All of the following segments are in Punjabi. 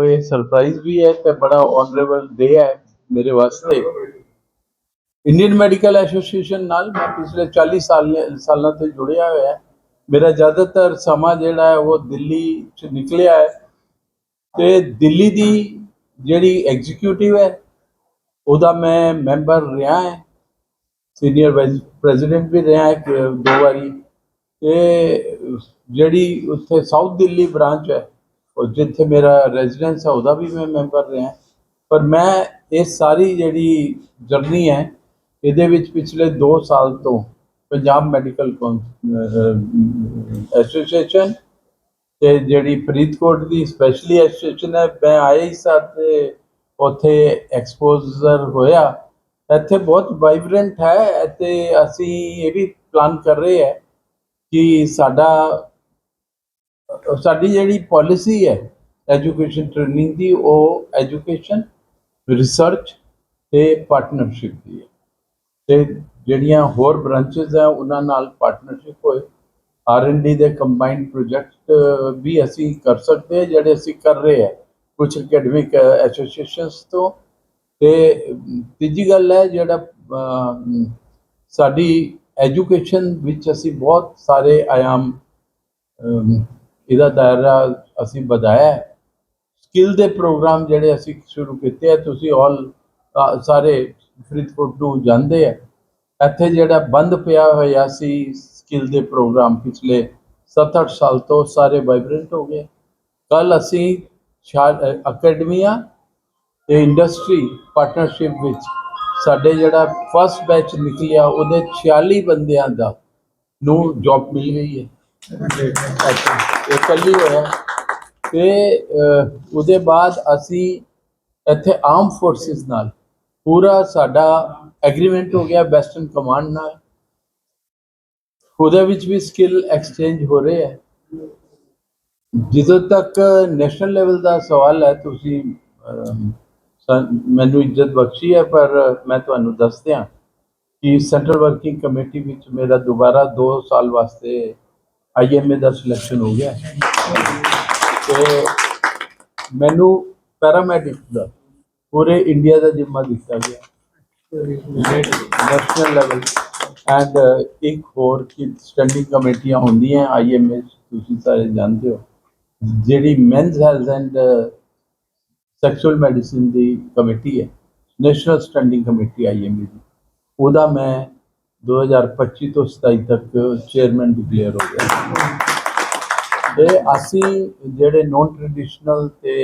ਉਹ ਇਹ ਸਰਪ੍ਰਾਈਜ਼ ਵੀ ਹੈ ਤੇ ਬੜਾ ਆਨਰੇਬਲ ਡੇ ਹੈ ਮੇਰੇ ਵਾਸਤੇ। ਇੰਡੀਅਨ ਮੈਡੀਕਲ ਐਸੋਸੀਏਸ਼ਨ ਨਾਲ ਮੈਂ ਪਿਛਲੇ 40 ਸਾਲ ਸਾਲਾਂ ਤੋਂ ਜੁੜਿਆ ਹੋਇਆ। ਹੈ ਮੇਰਾ ਜ਼ਿਆਦਾਤਰ ਸਮਾਂ ਜਿਹੜਾ ਹੈ ਉਹ ਦਿੱਲੀ ਚ ਨਿਕਲਿਆ ਹੈ। ਤੇ ਦਿੱਲੀ ਦੀ ਜਿਹੜੀ ਐਗਜ਼ੀਕਿਊਟਿਵ ਹੈ, ਉਹਦਾ ਮੈਂ ਮੈਂਬਰ ਰਿਹਾ ਹਾਂ। ਸੀਨੀਅਰ ਪ੍ਰੈਜ਼ੀਡੈਂਟ ਵੀ ਰਿਹਾ ਕਿ ਦੋ ਵਾਰੀ। ਤੇ ਜਿਹੜੀ ਉੱਥੇ ਸਾਊਥ ਦਿੱਲੀ ਬ੍ਰਾਂਚ ਹੈ ਉਹ ਜਿੱਥੇ ਮੇਰਾ ਰੈਜ਼ੀਡੈਂਸ ਹੈ ਉਹਦਾ ਵੀ ਮੈਂ ਮੈਂਬਰ ਰਿਹਾ। ਪਰ ਮੈਂ ਇਹ ਸਾਰੀ ਜਿਹੜੀ ਜਰਨੀ ਹੈ, ਇਹਦੇ ਵਿੱਚ ਪਿਛਲੇ 2 ਸਾਲ ਤੋਂ ਪੰਜਾਬ ਮੈਡੀਕਲ ਐਸੋਸੀਏਸ਼ਨ ਤੇ ਜਿਹੜੀ ਫਰੀਦਕੋਟ ਦੀ ਸਪੈਸ਼ਲੀ ਐਸੋਸੀਏਸ਼ਨ ਹੈ, ਮੈਂ ਆਇਆ ਹੀ ਸਾਥ ਉੱਥੇ ਐਕਸਪੋਜ਼ਰ ਹੋਇਆ। ਇੱਥੇ ਬਹੁਤ ਵਾਈਬ੍ਰੈਂਟ ਹੈ ਤੇ ਅਸੀਂ ਇਹ ਵੀ ਪਲਾਨ ਕਰ ਰਹੇ ਹਾਂ ਕਿ ਸਾਡਾ ਸਾਡੀ ਜਿਹੜੀ ਪਾਲਿਸੀ ਹੈ ਐਜੂਕੇਸ਼ਨ ਟ੍ਰੇਨਿੰਗ ਦੀ, ਉਹ ਐਜੂਕੇਸ਼ਨ ਰਿਸਰਚ ਤੇ ਪਾਰਟਨਰਸ਼ਿਪ ਦੀ ਹੈ। ਤੇ ਜਿਹੜੀਆਂ ਹੋਰ ਬ੍ਰਾਂਚਸ ਆ ਉਹਨਾਂ ਨਾਲ ਪਾਰਟਨਰਸ਼ਿਪ ਹੋਏ। ਆਰ ਐਂਡ ਡੀ ਦੇ ਕੰਬਾਈਨਡ ਪ੍ਰੋਜੈਕਟ ਵੀ ਅਸੀਂ ਕਰ ਸਕਦੇ ਹਾਂ, ਜਿਹੜੇ ਅਸੀਂ ਕਰ ਰਹੇ ਹਾਂ। ਕੁਝ ਅਕੈਡਮਿਕ ਐਸੋਸੀਏਸ਼ਨਸ ਤੋਂ। ਤੇ ਤੀਜੀ ਗੱਲ ਹੈ, ਜਿਹੜਾ ਸਾਡੀ ਐਜੂਕੇਸ਼ਨ ਵਿੱਚ ਅਸੀਂ ਬਹੁਤ ਸਾਰੇ ਆਯਾਮ ਇਹਦਾ ਦਾਇਰਾ ਅਸੀਂ ਵਧਾਇਆ ਸਕਿੱਲ ਦੇ ਪ੍ਰੋਗਰਾਮ ਜਿਹੜੇ ਅਸੀਂ ਸ਼ੁਰੂ ਕੀਤੇ ਆ ਤੁਸੀਂ ਆਲ ਸਾਰੇ ਫਰੀਦਕੋਟ ਨੂੰ ਜਾਂਦੇ ਆ ਇੱਥੇ ਜਿਹੜਾ ਬੰਦ ਪਿਆ ਹੋਇਆ ਸੀ ਸਕਿੱਲ ਦੇ ਪ੍ਰੋਗਰਾਮ ਪਿਛਲੇ 7-8 ਸਾਲ ਤੋਂ ਸਾਰੇ ਵਾਈਬ੍ਰੈਂਟ ਹੋ ਗਏ। ਕੱਲ ਅਸੀਂ ਅਕੈਡਮੀਆਂ ਤੇ ਇੰਡਸਟਰੀ ਪਾਰਟਨਰਸ਼ਿਪ ਵਿੱਚ ਸਾਡੇ ਜਿਹੜਾ ਫਸਟ ਬੈਚ ਨਿਕਲਿਆ, ਉਹਦੇ 46 ਬੰਦਿਆਂ ਦਾ ਨੂੰ ਜੌਬ ਮਿਲ ਗਈ ਹੈ। ਇਹ ਕੱਲੀ ਹੋਇਆ। ਤੇ ਉਹਦੇ ਬਾਅਦ ਅਸੀਂ ਇੱਥੇ ਆਰਮ ਫੋਰਸਿਸ ਨਾਲ ਪੂਰਾ ਸਾਡਾ ਐਗਰੀਮੈਂਟ ਹੋ ਗਿਆ ਵੈਸਟਰਨ ਕਮਾਂਡ ਨਾਲ। ਉਹਦੇ ਵਿੱਚ ਵੀ ਸਕਿੱਲ ਐਕਸਚੇਂਜ ਹੋ ਰਹੇ ਹੈ ਜਦੋਂ ਤੱਕ ਨੈਸ਼ਨਲ ਲੈਵਲ ਦਾ ਸਵਾਲ ਹੈ, ਤੁਸੀਂ ਮੈਨੂੰ ਇੱਜ਼ਤ ਬਖਸ਼ੀ ਹੈ, ਪਰ ਮੈਂ ਤੁਹਾਨੂੰ ਦੱਸ ਦਿਆਂ ਕਿ ਸੈਂਟਰਲ ਵਰਕਿੰਗ ਕਮੇਟੀ ਵਿੱਚ ਮੇਰਾ ਦੁਬਾਰਾ 2 ਸਾਲ ਵਾਸਤੇ ਆਈਐਮਏ ਦਾ ਸਿਲੈਕਸ਼ਨ ਹੋ ਗਿਆ। ਹੈ। ਤੇ ਮੈਨੂੰ ਪੈਰਾਮੈਡਿਕ ਦਾ ਪੂਰੇ ਇੰਡੀਆ ਦਾ ਜ਼ਿੰਮਾ ਦਿੱਤਾ ਗਿਆ। ਨੈਸ਼ਨਲ ਲੈਵਲ ਐਂਡ ਇੱਕ ਹੋਰ ਕਿ ਸਟੈਂਡਿੰਗ ਕਮੇਟੀਆਂ ਹੁੰਦੀਆਂ ਆਈਐਮਏ ਤੁਸੀਂ ਸਾਰੇ ਜਾਣਦੇ ਹੋ। ਜਿਹੜੀ men's health and sexual medicine the committee ਹੈ। ਨੈਸ਼ਨਲ ਸਟੈਂਡਿੰਗ ਕਮੇਟੀ ਆਈਐਮਏ ਦੀ। ਉਹਦਾ ਮੈਂ 2025 ਤੋਂ 27 ਤੱਕ ਚੇਅਰਮੈਨ ਡਿਕਲੇਅਰ ਹੋ ਗਿਆ। ਤੇ ਅਸੀਂ ਜਿਹੜੇ ਨੋਨ ਟ੍ਰੈਡੀਸ਼ਨਲ ਤੇ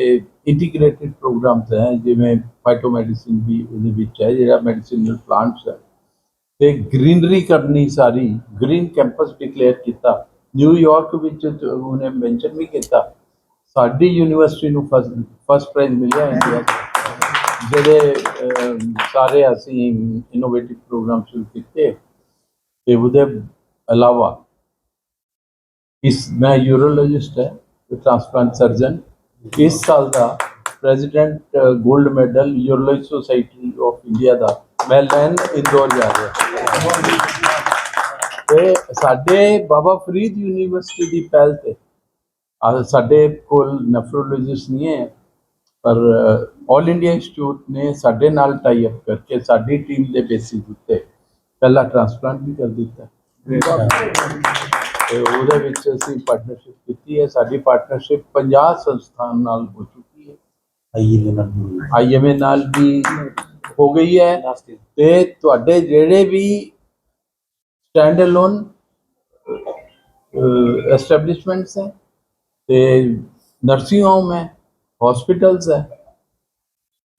ਇੰਟੀਗ੍ਰੇਟਿਡ ਪ੍ਰੋਗਰਾਮਸ ਹੈ, ਜਿਵੇਂ ਫਾਈਟੋਮੈਡੀਸਿਨ ਵੀ ਉਹਦੇ ਵਿੱਚ ਹੈ, ਜਿਹੜਾ ਮੈਡੀਸਿਨਲ ਪਲਾਂਟਸ ਹੈ, ਤੇ ਗ੍ਰੀਨਰੀ ਕਰਨੀ ਸਾਰੀ ਗ੍ਰੀਨ ਕੈਂਪਸ ਡਿਕਲੇਅਰ ਕੀਤਾ। ਨਿਊਯਾਰਕ ਵਿੱਚ ਉਹਨੇ ਮੈਂਸ਼ਨ ਵੀ ਕੀਤਾ। ਸਾਡੀ ਯੂਨੀਵਰਸਿਟੀ ਨੂੰ ਫਸਟ ਪ੍ਰਾਈਜ਼ ਮਿਲਿਆ ਇੰਡੀਆ 'ਚ। ਜਿਹੜੇ ਸਾਰੇ ਅਸੀਂ ਇਨੋਵੇਟਿਵ ਪ੍ਰੋਗਰਾਮ ਸ਼ੁਰੂ ਕੀਤੇ। ਤੇ ਉਹਦੇ ਇਲਾਵਾ ਇਸ ਮੈਂ ਯੂਰੋਲੋਜਿਸਟ ਹੈ ਟ੍ਰਾਂਸਪਲਾਂਟ ਸਰਜਨ ਇਸ ਸਾਲ ਦਾ ਪ੍ਰੈਜ਼ੀਡੈਂਟ 골ਡ medal urology society of India ਦਾ ਮੈਂ ਲੈਣ ਇੰਦੌਰ ਜਾ ਰਿਹਾ ਤੇ ਸਾਡੇ ਬਾਬਾ ਫਰੀਦ ਯੂਨੀਵਰਸਿਟੀ ਦੀ ਪਹਿਲ ਤੇ ਆ ਸਾਡੇ ਕੋਲ ਨੈਫਰੋਲੋਜਿਸਟ ਨਹੀਂ ਹੈ ਪਰ ਆਲ ਇੰਡੀਆ ਇੰਸਟੀਚਿਊਟ ਨੇ ਸਾਡੇ ਨਾਲ ਟਾਈ ਅਪ ਕਰਕੇ ਸਾਡੀ ਟੀਮ ਦੇ ਬੇਸਿਸ ਉੱਤੇ ਪਹਿਲਾ ਟ੍ਰਾਂਸਪਲਾਂਟ ਵੀ ਕਰ ਦਿੱਤਾ। ਤੇ ਉਹਦੇ ਵਿੱਚ ਅਸੀਂ ਪਾਰਟਨਰਸ਼ਿਪ ਕੀਤੀ ਹੈ। ਸਾਡੀ ਪਾਰਟਨਰਸ਼ਿਪ 50 ਸੰਸਥਾਨ ਨਾਲ ਹੋ ਚੁੱਕੀ ਹੈ। ਆਈਐਮਏ ਨਾਲ ਵੀ ਹੋ ਗਈ ਹੈ। ਤੇ ਤੁਹਾਡੇ ਜਿਹੜੇ ਵੀ ਸਟੈਂਡ ਅਲੋਨ ਐਸਟੈਬਲਿਸ਼ਮੈਂਟਸ ਹੈ ਤੇ ਨਰਸਿੰਗ ਹੋਮ ਹੈ ਹਸਪੀਟਲਸ ਹੈ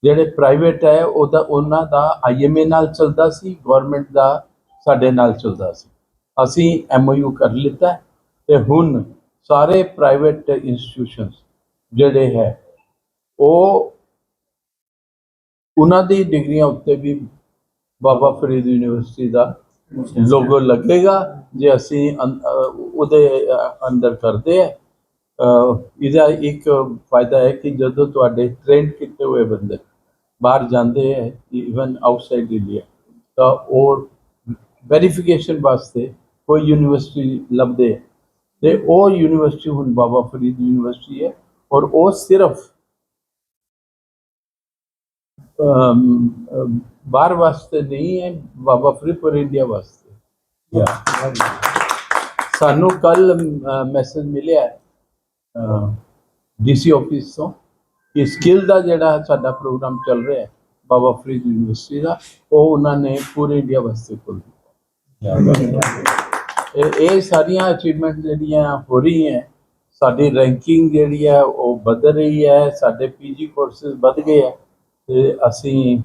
ਜਿਹੜੇ ਪ੍ਰਾਈਵੇਟ ਹੈ ਉਹਦਾ ਉਹਨਾਂ ਦਾ ਆਈਐਮਏ ਨਾਲ ਚੱਲਦਾ ਸੀ ਗਵਰਨਮੈਂਟ ਦਾ ਸਾਡੇ ਨਾਲ ਚੱਲਦਾ ਸੀ। ਅਸੀਂ ਐਮਓਯੂ ਕਰ ਲਿੱਤਾ ਹੈ ਤੇ ਹੁਣ ਸਾਰੇ ਪ੍ਰਾਈਵੇਟ ਇੰਸਟੀਟਿਊਸ਼ਨਸ ਜਿਹੜੇ ਹੈ, ਉਹ ਉਹਨਾਂ ਦੀ ਡਿਗਰੀਆਂ ਉੱਤੇ ਵੀ ਬਾਬਾ ਫਰੀਦ ਯੂਨੀਵਰਸਿਟੀ ਦਾ ਲੋਗੋ ਲੱਗੇਗਾ, ਜੇ ਅਸੀਂ ਅੰ- ਉਹਦੇ ਅੰਦਰ ਕਰਦੇ ਹੈ। ਇਹਦਾ ਇੱਕ ਫਾਇਦਾ ਹੈ ਕਿ ਜਦੋਂ ਤੁਹਾਡੇ ਟ੍ਰੇਨ ਕੀਤੇ ਹੋਏ ਬੰਦੇ ਬਾਹਰ ਜਾਂਦੇ ਹੈ ਇਵਨ ਆਊਟਸਾਈਡ ਇੰਡੀਆ ਤਾਂ ਉਹ ਵੈਰੀਫਿਕੇਸ਼ਨ ਵਾਸਤੇ ਕੋਈ ਯੂਨੀਵਰਸਿਟੀ ਲੱਭਦੇ ਹੈ। ਤੇ ਉਹ ਯੂਨੀਵਰਸਿਟੀ ਹੁਣ ਬਾਬਾ ਫਰੀਦ ਯੂਨੀਵਰਸਿਟੀ ਹੈ ਔਰ ਉਹ ਸਿਰਫ ਬਾਹਰ ਵਾਸਤੇ ਨਹੀਂ ਹੈ ਬਾਬਾ ਫਰੀਦ ਫॉर ਇੰਡੀਆ ਵਾਸਤੇ ਸਾਨੂੰ ਕੱਲ ਮੈਸੇਜ ਮਿਲਿਆ ਡੀਸੀ ਆਫਿਸ ਤੋਂ। ਕਿ ਸਕਿੱਲ ਦਾ ਜਿਹੜਾ ਸਾਡਾ ਪ੍ਰੋਗਰਾਮ ਚੱਲ ਰਿਹਾ ਹੈ, ਬਾਬਾ ਫਰੀਦ ਯੂਨੀਵਰਸਿਟੀ ਦਾ, ਉਹ ਉਹਨਾਂ ਨੇ ਪੂਰੇ ਇੰਡੀਆ ਵਾਸਤੇ ਖੋਲ੍ਹ ਦਿੱਤਾ। ਇਹ ਇਹ ਸਾਰੀਆਂ ਅਚੀਵਮੈਂਟ ਜਿਹੜੀਆਂ ਹੋ ਰਹੀਆਂ ਸਾਡੀ ਰੈਂਕਿੰਗ ਜਿਹੜੀ ਹੈ ਉਹ ਵੱਧ ਰਹੀ ਹੈ, ਸਾਡੇ ਪੀਜੀ ਕੋਰਸਸ ਵੱਧ ਗਏ ਹੈ, ਤੇ ਅਸੀਂ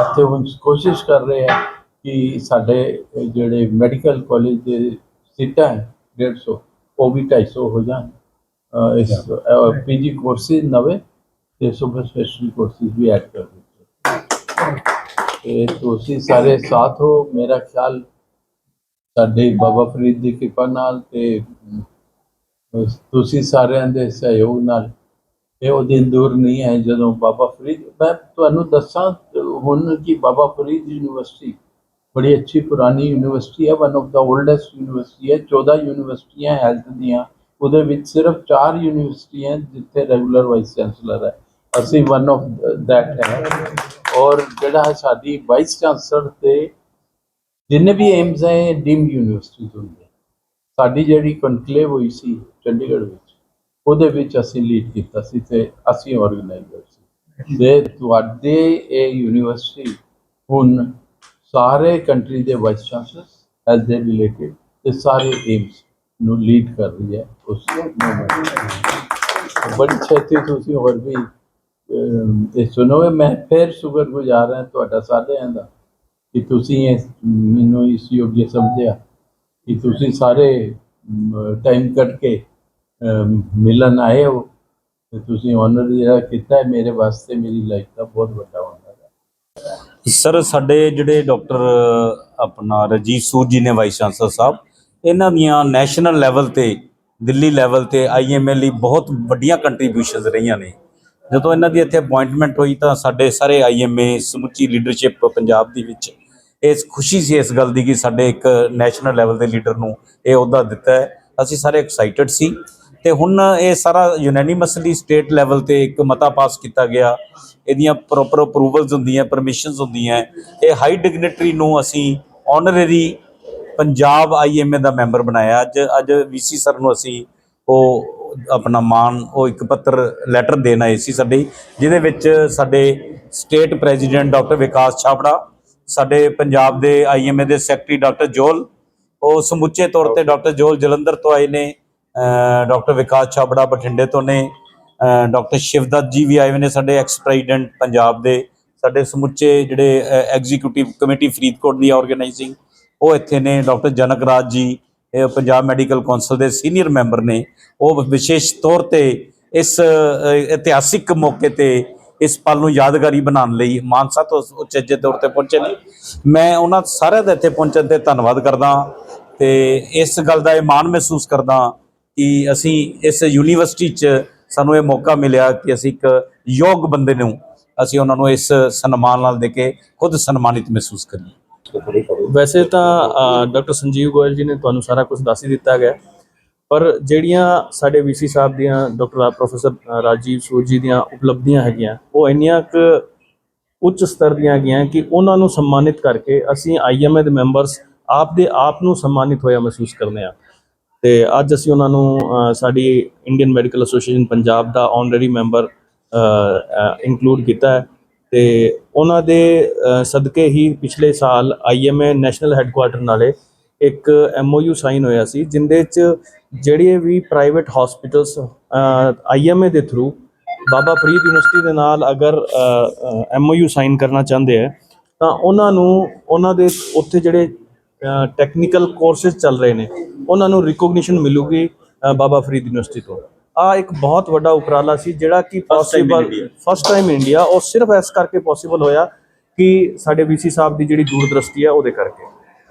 ਇੱਥੇ ਹੁਣ ਕੋਸ਼ਿਸ਼ ਕਰ ਰਹੇ ਹਾਂ ਕਿ ਸਾਡੇ ਜਿਹੜੇ ਮੈਡੀਕਲ ਕਾਲਜ ਦੇ ਸੀਟਾਂ ਹੈ 150 ਉਹ ਵੀ 250 ਹੋ ਜਾਣ। ਅਹ ਇਸ ਪੀਜੀ ਕੋਰਸਿਸ ਨਵੇਂ ਤੇ ਸੁਪਰ ਸਪੈਸ਼ਲਿਟੀ ਕੋਰਸਿਸ ਵੀ ਐਡ ਕਰ ਦਿੱਤੇ। ਤੇ ਤੁਸੀਂ ਸਾਰੇ ਸਾਥ ਹੋ, ਮੇਰਾ ਖਿਆਲ ਸਾਡੇ ਬਾਬਾ ਫਰੀਦ ਦੀ ਕਿਰਪਾ ਨਾਲ ਤੇ ਤੁਸੀਂ ਸਾਰਿਆਂ ਦੇ ਸਹਿਯੋਗ ਨਾਲ ਇਹ ਉਹ ਦਿਨ ਦੂਰ ਨਹੀਂ ਹੈ ਜਦੋਂ ਬਾਬਾ ਫਰੀਦ, ਮੈਂ ਤੁਹਾਨੂੰ ਦੱਸਾਂ ਹੁਣ ਕਿ ਬਾਬਾ ਫਰੀਦ ਯੂਨੀਵਰਸਿਟੀ ਬੜੀ ਅੱਛੀ ਪੁਰਾਣੀ ਯੂਨੀਵਰਸਿਟੀ ਹੈ one of the oldest university ਹੈ 14 ਯੂਨੀਵਰਸਿਟੀਆਂ ਹੈਲਥ ਦੀਆਂ, ਉਹਦੇ ਵਿੱਚ ਸਿਰਫ 4 ਯੂਨੀਵਰਸਿਟੀਆਂ ਜਿੱਥੇ ਰੈਗੂਲਰ ਵਾਈਸ ਚਾਂਸਲਰ ਹੈ। ਅਸੀਂ ਵਨ ਆਫ ਦੈਟ ਹੈ। ਔਰ ਜਿਹੜਾ ਸਾਡੀ ਵਾਈਸ ਚਾਂਸਲਰ ਤੇ ਜਿੰਨੇ ਵੀ ਏਮਸ ਹੈ ਡੀਮਡ ਯੂਨੀਵਰਸਿਟੀ ਤੋਂ ਹੁੰਦੇ ਸਾਡੀ ਜਿਹੜੀ ਕਨਕਲੇਵ ਹੋਈ ਸੀ ਚੰਡੀਗੜ੍ਹ ਵਿੱਚ, ਉਹਦੇ ਵਿੱਚ ਅਸੀਂ ਲੀਡ ਕੀਤਾ ਸੀ ਤੇ ਅਸੀਂ ਆਰਗੇਨਾਈਜ਼ਰ ਸੀ। ਦੇ ਤੁਹਾਡੇ ਇਹ ਯੂਨੀਵਰਸਿਟੀ ਹੁਣ ਸਾਰੇ ਕੰਟਰੀ ਦੇ ਵਾਈਸ ਚਾਂਸਲਰ ਐਸ ਦੇ ਰਿਲੇਟਡ ਤੇ ਸਾਰੇ ਏਮਸ ਨੂੰ ਲੀਡ ਕਰ ਰਹੀ ਹੈ ਉਸ moment। ਬੜੀ ਛੇਤੀ ਤੁਸੀਂ ਹੋਰ ਵੀ ਇਹ ਸੁਣੋਗੇ ਮੈਂ ਫਿਰ ਸ਼ੁਕਰਗੁਜ਼ਾਰ ਹਾਂ ਤੁਹਾਡਾ ਸਾਰਿਆਂ ਦਾ ਕਿ ਤੁਸੀਂ ਇਸ ਮੈਨੂੰ ਇਸ ਯੋਗ ਸਮਝਿਆ ਕਿ ਤੁਸੀਂ ਸਾਰੇ ਟਾਈਮ ਕੱਢ ਕੇ ਮਿਲਣ ਆਏ ਹੋ ਤੇ ਤੁਸੀਂ ਆਨਰ ਜਿਹੜਾ ਕੀਤਾ ਹੈ ਮੇਰੇ ਵਾਸਤੇ ਮੇਰੀ ਲਾਈਫ ਦਾ ਬਹੁਤ ਵੱਡਾ ਹੁੰਦਾ ਹੈ। ਸਰ ਸਾਡੇ ਜਿਹੜੇ ਡਾਕਟਰ ਆਪਣਾ ਰਜੀਤ ਸੂਦ ਜੀ ਨੇ ਵਾਈਸ ਚਾਂਸਲਰ ਸਾਹਿਬ, ਇਹਨਾਂ ਦੀਆਂ ਨੈਸ਼ਨਲ ਲੈਵਲ ਤੇ, ਦਿੱਲੀ ਲੈਵਲ ਤੇ ਆਈਐਮਐਲ ਲਈ ਬਹੁਤ ਵੱਡੀਆਂ ਕੰਟਰੀਬਿਊਸ਼ਨਸ ਰਹੀਆਂ ਨੇ। ਜਦੋਂ ਇਹਨਾਂ ਦੀ ਇੱਥੇ ਅਪਾਇੰਟਮੈਂਟ ਹੋਈ ਤਾਂ ਸਾਡੇ ਸਾਰੇ ਆਈਐਮਏ ਸਮੁੱਚੀ ਲੀਡਰਸ਼ਿਪ ਪੰਜਾਬ ਦੀ ਵਿੱਚ ਇਸ ਖੁਸ਼ੀ ਸੀ, ਇਸ ਗੱਲ ਦੀ ਕਿ ਸਾਡੇ ਇੱਕ ਨੈਸ਼ਨਲ ਲੈਵਲ ਦੇ ਲੀਡਰ ਨੂੰ ਇਹ ਅਹੁਦਾ ਦਿੱਤਾ ਹੈ। ਅਸੀਂ ਸਾਰੇ ਐਕਸਾਈਟਡ ਸੀ ਤੇ ਹੁਣ ਇਹ ਸਾਰਾ ਯੂਨੈਨਿਮਸਲੀ ਸਟੇਟ ਲੈਵਲ ਤੇ ਇੱਕ ਮਤਾ ਪਾਸ ਕੀਤਾ ਗਿਆ। ਇਹਦੀਆਂ ਪ੍ਰੋਪਰ ਅਪਰੂਵਲਸ ਹੁੰਦੀਆਂ ਪਰਮਿਸ਼ਨਸ ਹੁੰਦੀਆਂ ਇਹ ਹਾਈ ਡਿਗਨਿਟਰੀ ਨੂੰ ਅਸੀਂ ਆਨਰੇਰੀ ਪੰਜਾਬ ਆਈਐਮਏ ਦਾ ਮੈਂਬਰ ਬਣਾਇਆ। ਅੱਜ ਅੱਜ ਵੀਸੀ ਸਰ ਨੂੰ ਅਸੀਂ ਉਹ ਆਪਣਾ ਮਾਨ ਉਹ ਇੱਕ ਪੱਤਰ ਲੈਟਰ ਦੇਣ ਆਏ ਸੀ ਸਾਡੇ। ਜਿਹਦੇ ਵਿੱਚ ਸਾਡੇ state president doctor Vikas Chhapra, ਸਾਡੇ ਪੰਜਾਬ ਦੇ ਆਈਐਮਏ ਦੇ ਸੈਕਟਰੀ ਡਾਕਟਰ ਜੋਲ, ਉਹ ਸਮੁੱਚੇ ਤੌਰ ਤੇ ਡਾਕਟਰ ਜੋਲ ਜਲੰਧਰ ਤੋਂ ਆਏ ਨੇ ਡਾਕਟਰ ਵਿਕਾਸ ਛਾਬੜਾ ਬਠਿੰਡੇ ਤੋਂ ਨੇ ਡਾਕਟਰ ਸ਼ਿਵਦੱਤ ਜੀ ਵੀ ਆਏ ਹੋਏ ਨੇ ਸਾਡੇ ਐਕਸ ਪ੍ਰੈਜ਼ੀਡੈਂਟ ਪੰਜਾਬ ਦੇ। ਸਾਡੇ ਸਮੁੱਚੇ ਜਿਹੜੇ ਐਗਜ਼ੀਕਿਊਟਿਵ ਕਮੇਟੀ ਫਰੀਦਕੋਟ ਦੀ ਆਰਗੇਨਾਈਜ਼ਿੰਗ ਉਹ ਇੱਥੇ ਨੇ। Doctor Janak Raj ji Punjab medical council ਦੇ ਸੀਨੀਅਰ ਮੈਂਬਰ ਨੇ। ਉਹ ਵਿਸ਼ੇਸ਼ ਤੌਰ ਤੇ ਇਸ ਇਤਿਹਾਸਿਕ ਮੌਕੇ ਤੇ ਇਸ ਪਲ ਨੂੰ ਯਾਦਗਾਰੀ ਬਣਾਉਣ ਲਈ ਮਾਨਸਾ ਤੋਂ ਉਚੇਜੇ ਤੌਰ ਤੇ ਪਹੁੰਚੇ ਨੇ। ਮੈਂ ਉਹਨਾਂ ਸਾਰਿਆਂ ਦਾ ਇੱਥੇ ਪਹੁੰਚਣ ਤੇ ਧੰਨਵਾਦ ਕਰਦਾ ਤੇ ਇਸ ਗੱਲ ਦਾ ਇਹ ਮਾਣ ਮਹਿਸੂਸ ਕਰਦਾ ਕਿ ਅਸੀਂ ਇਸ ਯੂਨੀਵਰਸਿਟੀ 'ਚ ਸਾਨੂੰ ਇਹ ਮੌਕਾ ਮਿਲਿਆ ਕਿ ਅਸੀਂ ਇੱਕ ਯੋਗ ਬੰਦੇ ਨੂੰ ਅਸੀਂ ਉਹਨਾਂ ਨੂੰ ਇਸ ਸਨਮਾਨ ਨਾਲ ਦੇ ਕੇ ਖੁਦ ਸਨਮਾਨਿਤ ਮਹਿਸੂਸ ਕਰੀਏ। ਵੈਸੇ ਤਾਂ ਡਾਕਟਰ ਸੰਜੀਵ ਗੋਇਲ ਜੀ ਨੇ ਤੁਹਾਨੂੰ ਸਾਰਾ ਕੁਝ ਦੱਸ ਹੀ ਦਿੱਤਾ ਗਿਆ। ਪਰ ਜਿਹੜੀਆਂ ਸਾਡੇ ਵੀਸੀ ਸਾਹਿਬ ਦੀਆਂ, ਡਾਕਟਰ ਪ੍ਰੋਫੈਸਰ ਰਾਜੀਵ ਸੂਰ ਜੀ ਦੀਆਂ ਉਪਲਬਧੀਆਂ ਹੈਗੀਆਂ, ਉਹ ਇੰਨੀਆਂ ਕੁ ਉੱਚ ਸਤਰ ਦੀਆਂ ਹੈਗੀਆਂ ਕਿ ਉਹਨਾਂ ਨੂੰ ਸਨਮਾਨਿਤ ਕਰਕੇ ਅਸੀਂ ਆਈਐਮਏ ਦੇ ਮੈਂਬਰਸ ਆਪ ਦੇ ਆਪ ਨੂੰ ਸਨਮਾਨਿਤ ਹੋਇਆ ਮਹਿਸੂਸ ਕਰਦੇ ਹਾਂ। ਤੇ ਅੱਜ ਅਸੀਂ ਉਹਨਾਂ ਨੂੰ ਸਾਡੀ ਇੰਡੀਅਨ ਮੈਡੀਕਲ ਐਸੋਸੀਏਸ਼ਨ ਪੰਜਾਬ ਦਾ ਆਨਰਰੀ ਮੈਂਬਰ ਇਨਕਲੂਡ ਕੀਤਾ ਹੈ। ਤੇ ਉਹਨਾਂ ਦੇ ਸਦਕੇ ਹੀ ਪਿਛਲੇ ਸਾਲ ਆਈਐਮਏ ਨੈਸ਼ਨਲ ਹੈੱਡਕੁਆਟਰ ਨਾਲੇ ਇੱਕ ਐਮਓਯੂ ਸਾਈਨ ਹੋਇਆ ਸੀ, ਜਿੰਦੇ ਚ ਜਿਹੜੇ ਵੀ ਪ੍ਰਾਈਵੇਟ ਹਸਪੀਟਲਸ ਆਈਐਮਏ ਦੇ ਥਰੂ ਬਾਬਾ ਫਰੀਦ ਯੂਨੀਵਰਸਿਟੀ ਦੇ ਨਾਲ ਅਗਰ ਐਮਓਯੂ ਸਾਈਨ ਕਰਨਾ ਚਾਹੁੰਦੇ ਆ, ਤਾਂ ਉਹਨਾਂ ਨੂੰ, ਉਹਨਾਂ ਦੇ ਉੱਥੇ ਜਿਹੜੇ ਟੈਕਨੀਕਲ ਕੋਰਸਸ ਚੱਲ ਰਹੇ ਨੇ, ਉਹਨਾਂ ਨੂੰ ਰਿਕੋਗਨੀਸ਼ਨ ਮਿਲੂਗੀ ਬਾਬਾ ਫਰੀਦ ਯੂਨੀਵਰਸਿਟੀ ਤੋਂ। ਆ ਇੱਕ ਬਹੁਤ ਵੱਡਾ ਉਪਰਾਲਾ ਸੀ ਜਿਹੜਾ ਕਿ ਪੋਸੀਬਲ ਫਸਟ ਟਾਈਮ ਇੰਡੀਆ ਉਹ ਸਿਰਫ ਇਸ ਕਰਕੇ ਪੋਸੀਬਲ ਹੋਇਆ ਕਿ ਸਾਡੇ ਵੀਸੀ ਸਾਹਿਬ ਦੀ ਜਿਹੜੀ ਦੂਰਦ੍ਰਿਸ਼ਟੀ ਹੈ ਉਹਦੇ ਕਰਕੇ।